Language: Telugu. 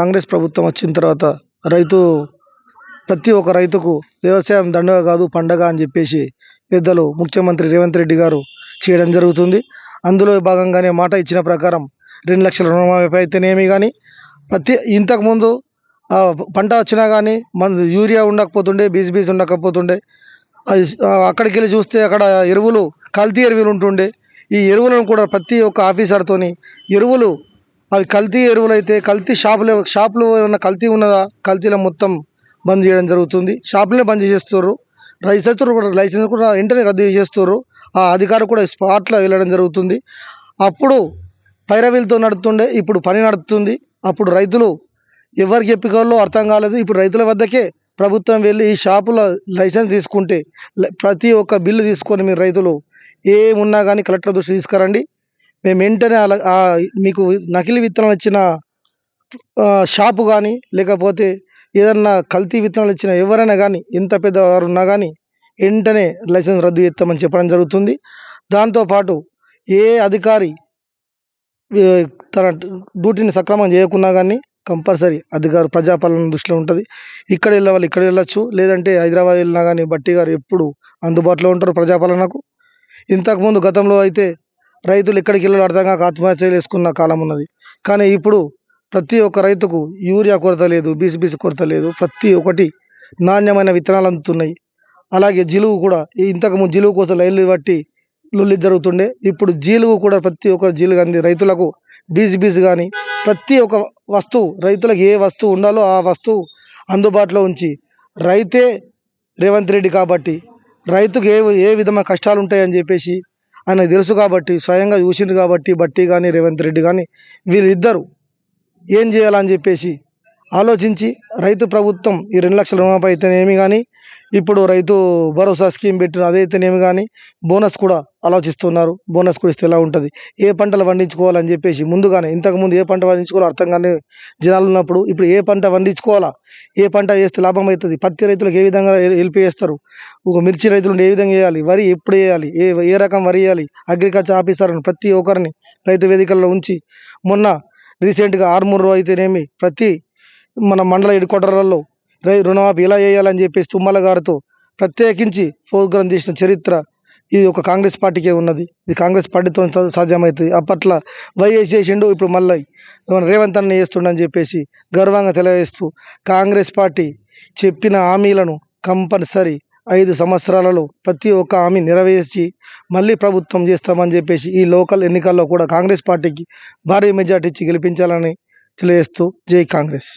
కాంగ్రెస్ ప్రభుత్వం వచ్చిన తర్వాత రైతు ప్రతి ఒక్క రైతుకు వ్యవసాయం దండగ కాదు పండగ అని చెప్పేసి పెద్దలు ముఖ్యమంత్రి రేవంత్ రెడ్డి గారు చేయడం జరుగుతుంది. అందులో భాగంగానే మాట ఇచ్చిన ప్రకారం రెండు లక్షల రుణమాఫీ అయితేనేమి కానీ ప్రతి ఇంతకుముందు పంట వచ్చినా కానీ మన యూరియా ఉండకపోతుండే బీస్ బీస్ ఉండకపోతుండే. అది అక్కడికి వెళ్ళి చూస్తే అక్కడ ఎరువులు కల్తీ ఎరువులు ఉంటుండే. ఈ ఎరువులను కూడా ప్రతి ఒక్క ఆఫీసర్తోని ఎరువులు అవి కల్తీ ఎరువులు అయితే కల్తీ షాపులో షాపులు ఏమన్నా కల్తీ ఉన్నదా? కల్తీలో మొత్తం బంద్ చేయడం జరుగుతుంది. షాపులే బంద్ చేసేస్తారు లైసెన్స్ కూడా లైసెన్స్ కూడా వెంటనే రద్దు చేసేస్తారు ఆ అధికారి కూడా స్పాట్లో వెళ్ళడం జరుగుతుంది. అప్పుడు పైరవీలతో నడుతుండే ఇప్పుడు పని నడుస్తుంది అప్పుడు రైతులు ఎవరికి చెప్పుకోవాలో అర్థం కాలేదు. ఇప్పుడు రైతుల వద్దకే ప్రభుత్వం వెళ్ళి ఈ షాపుల లైసెన్స్ తీసుకుంటే ప్రతి ఒక్క బిల్లు తీసుకొని మీరు రైతులు ఏమున్నా కానీ కలెక్టర్ దృష్టి తీసుకురండి. మేము వెంటనే అలా మీకు నకిలీ విత్తనాలు ఇచ్చిన షాపు కానీ లేకపోతే ఏదన్నా కల్తీ విత్తనాలు ఇచ్చిన ఎవరైనా కానీ ఎంత పెద్దవారు ఉన్నా కానీ వెంటనే లైసెన్స్ రద్దు చేస్తామని చెప్పడం జరుగుతుంది. దాంతోపాటు ఏ అధికారి తన డ్యూటీని సక్రమం చేయకున్నా కానీ కంపల్సరీ అధికారు ప్రజాపాలన దృష్టిలో ఉంటుంది. ఇక్కడ వెళ్ళే వాళ్ళు ఇక్కడ వెళ్ళొచ్చు. లేదంటే హైదరాబాద్ వెళ్ళినా కానీ బట్టి గారు ఎప్పుడు అందుబాటులో ఉంటారు ప్రజాపాలనకు. ఇంతకుముందు గతంలో అయితే రైతులు ఎక్కడికి వెళ్ళాలో అర్థం కాక ఆత్మహత్యలు చేసుకున్న కాలం ఉన్నది. కానీ ఇప్పుడు ప్రతి ఒక్క రైతుకు యూరియా కొరత లేదు బీసీబీసీ కొరత లేదు. ప్రతి ఒక్కటి నాణ్యమైన విత్తనాలు అందుతున్నాయి. అలాగే జిలుగు కూడా ఇంతకుముందు జిలుగు కోసం లైన్లు బట్టి లొల్లి జరుగుతుండే. ఇప్పుడు జీలుగు కూడా ప్రతి ఒక్క జీలుగు అంది. రైతులకు బీజ్ బీజ్ కానీ ప్రతి ఒక్క వస్తువు రైతులకు ఏ వస్తువు ఉండాలో ఆ వస్తువు అందుబాటులో ఉంచి రైతే రేవంత్ రెడ్డి కాబట్టి రైతుకు ఏ ఏ విధమైన కష్టాలు ఉంటాయని చెప్పేసి ఆయనకు తెలుసు కాబట్టి స్వయంగా చూసిండు కాబట్టి బట్టి కానీ రేవంత్ రెడ్డి కానీ వీళ్ళిద్దరూ ఏం చేయాలని చెప్పేసి ఆలోచించి రైతు ప్రభుత్వం ఈ రెండు లక్షల రుణమాఫీ అయితేనేమి కానీ ఇప్పుడు రైతు భరోసా స్కీమ్ పెట్టిన అదైతేనేమి కానీ బోనస్ కూడా ఆలోచిస్తున్నారు. బోనస్ కూడా ఇస్తే ఎలా ఉంటుంది? ఏ పంటలు పండించుకోవాలని చెప్పేసి ముందుగానే ఇంతకుముందు ఏ పంట పండించుకోవాలో అర్థం కానీ జనాలు ఉన్నప్పుడు ఇప్పుడు ఏ పంట పండించుకోవాలా? ఏ పంట వేస్తే లాభం అవుతుంది పత్తి రైతులకు ఏ విధంగా హెల్ప్ చేస్తారు? ఒక మిర్చి రైతులు ఏ విధంగా వేయాలి వరి ఎప్పుడు వేయాలి ఏ ఏ రకం వరి వేయాలి అగ్రికల్చర్ ఆఫీసర్ని ప్రతి ఒక్కరిని రైతు వేదికల్లో ఉంచి మొన్న రీసెంట్గా ఆర్మూరు అయితేనేమి ప్రతి మన మండల హెడ్ క్వార్టర్లలో రై రుణమాఫీ ఎలా చేయాలని చెప్పేసి తుమ్మల గారితో ప్రత్యేకించి ప్రోగ్రాం చేసిన చరిత్ర ఇది ఒక కాంగ్రెస్ పార్టీకే ఉన్నది. ఇది కాంగ్రెస్ పార్టీతో సాధ్యమవుతుంది అప్పట్లో వైఎస్ చేసిండు ఇప్పుడు మళ్ళీ మన రేవంత్ అన్న చేస్తుండని చెప్పేసి గర్వంగా తెలియజేస్తూ కాంగ్రెస్ పార్టీ చెప్పిన హామీలను కంపల్సరీ ఐదు సంవత్సరాలలో ప్రతి ఒక్క హామీ నెరవేర్చి మళ్ళీ ప్రభుత్వం చేస్తామని చెప్పేసి ఈ లోకల్ ఎన్నికల్లో కూడా కాంగ్రెస్ పార్టీకి భారీ మెజార్టీ ఇచ్చి గెలిపించాలని తెలియజేస్తూ జై కాంగ్రెస్.